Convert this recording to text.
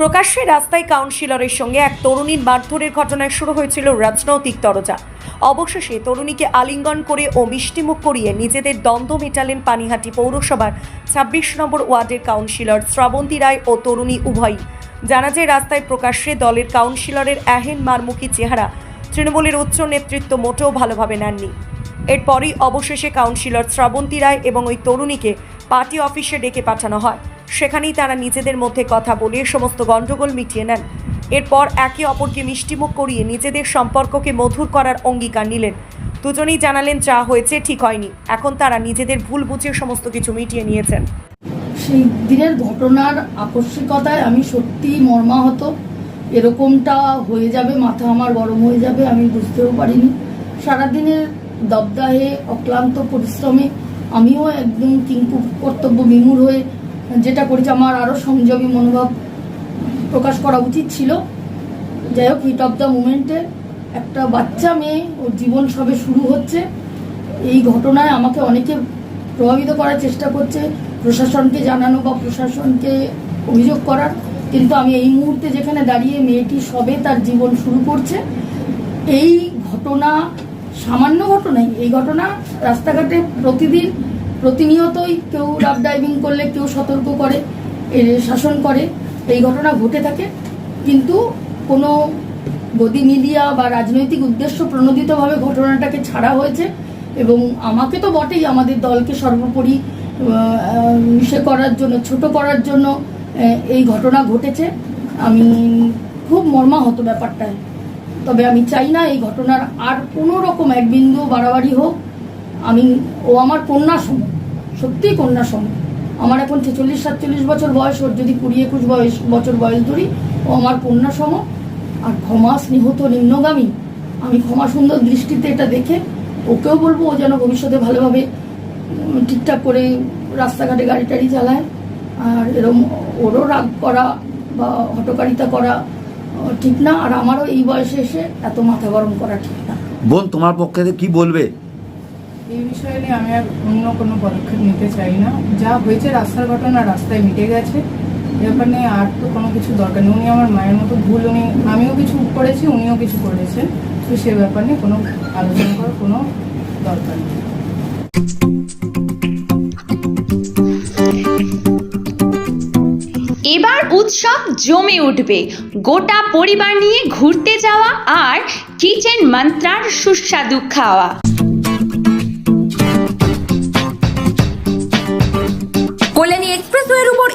প্রকাশ্যে রাস্তায় কাউন্সিলরের সঙ্গে এক তরুণীর মারধরের ঘটনায় শুরু হয়েছিল রাজনৈতিক তরজা। অবশেষে তরুণীকে আলিঙ্গন করে ও মিষ্টিমুখ করিয়ে নিজেদের দ্বন্দ্ব মেটালেন পানিহাটি পৌরসভার ছাব্বিশ নম্বর ওয়ার্ডের কাউন্সিলর শ্রাবন্তী রায় ও তরুণী উভয়ই। জানা যায়, রাস্তায় প্রকাশ্যে দলের কাউন্সিলরের এহেন মারমুখী চেহারা তৃণমূলের উচ্চ নেতৃত্ব মোটেও ভালোভাবে নেননি। এরপরই অবশেষে কাউন্সিলর শ্রাবন্তী রায় এবং ওই তরুণীকে পার্টি অফিসে ডেকে পাঠানো হয়। সেখানেই তারা নিজেদের মধ্যে কথা বলে সমস্ত গণ্ডগোল মিটিয়ে নেন। এরপর একে অপরকে মিষ্টিমুখ করিয়ে নিজেদের সম্পর্ককে মধুর করার অঙ্গীকার নিলেন। দুজনেই জানালেন, যা হয়েছে ঠিক হয়নি। এখন তারা নিজেদের ভুল বুঝে সমস্ত কিছু মিটিয়ে নিয়েছেন। সেই দিনের ঘটনার আকস্মিকতায় আমি সত্যি মর্মাহত। এরকমটা হয়ে যাবে, মাথা আমার গরম হয়ে যাবে, আমি বুঝতেও পারিনি। সারাদিনের দবদাহে অক্লান্ত পরিশ্রমে আমিও একদম কিংকু কর্তব্য বিমূঢ় হয়ে যেটা করেছি, আমার আরও সংযমী মনোভাব প্রকাশ করা উচিত ছিল। যাই হোক হিট অফ দ্য মুমেন্টে একটা বাচ্চা মেয়ে, ওর জীবন সবে শুরু হচ্ছে। এই ঘটনায় আমাকে অনেকে প্রভাবিত করার চেষ্টা করছে, প্রশাসনকে জানানো বা প্রশাসনকে অভিযোগ করার। কিন্তু আমি এই মুহূর্তে যেখানে দাঁড়িয়ে মেয়েটি সবে তার জীবন শুরু করছে, এই ঘটনা সামান্য ঘটনাই, এই ঘটনা রাস্তাঘাটে প্রতিদিন প্রতিনিয়তই কেউ রাফ ডাইভিং করলে, কেউ সতর্ক করে শাসন করে, এই ঘটনা ঘটে থাকে। কিন্তু কোনো গদি মিডিয়া বা রাজনৈতিক উদ্দেশ্য প্রণোদিতভাবে ঘটনাটাকে ছাড়া হয়েছে এবং আমাকে তো বটেই আমাদের দলকে সর্বোপরি মিশে করার জন্য, ছোট করার জন্য এই ঘটনা ঘটেছে। আমি খুব মর্মাহত ব্যাপারটায়। তবে আমি চাই না এই ঘটনার আর কোনো রকম এক বিন্দু বাড়াবাড়ি হোক আমি, ও আমার কন্যা সম সত্যিই কন্যা সম আমার এখন ছেচল্লিশ, সাতচল্লিশ বছর বয়স, ওর যদি কুড়ি, একুশ বয়স, বছর বয়স ধরি, ও আমার কন্যা সম। আর ক্ষমা স্নেহত নিম্নগামী, আমি ক্ষমা সুন্দর দৃষ্টিতে এটা দেখে, ওকেও বলব ও যেন ভবিষ্যতে ভালোভাবে ঠিকঠাক করে রাস্তাঘাটে গাড়ি টাড়ি চালায়। আর এরম ওরও রাগ করা বা হটকারিতা করা ঠিক না। আর আমারও এই বয়সে এসে এত মাথা গরম করা ঠিক না। বোন, তোমার পক্ষে কি বলবে? এই বিষয়ে নিয়ে আমি আর অন্য কোনো পদক্ষেপ নিতে চাই না। যা হয়েছে রাস্তার ঘটনা রাস্তায় মিটে গেছে। ব্যাপার আর তো কোনো কিছু দরকার নেই। উনি আমার মায়ের মতো ভুল, উনি আমিও কিছু করেছি, উনিও কিছু করেছেন। তো সে ব্যাপার নিয়ে কোনো আলোচনা করার কোনো দরকার নেই। এবার উৎসব জমে উঠবে। গোটা পরিবার নিয়ে ঘুরতে যাওয়া আর কিচেন মন্ত্রার সুস্বাদু খাওয়া।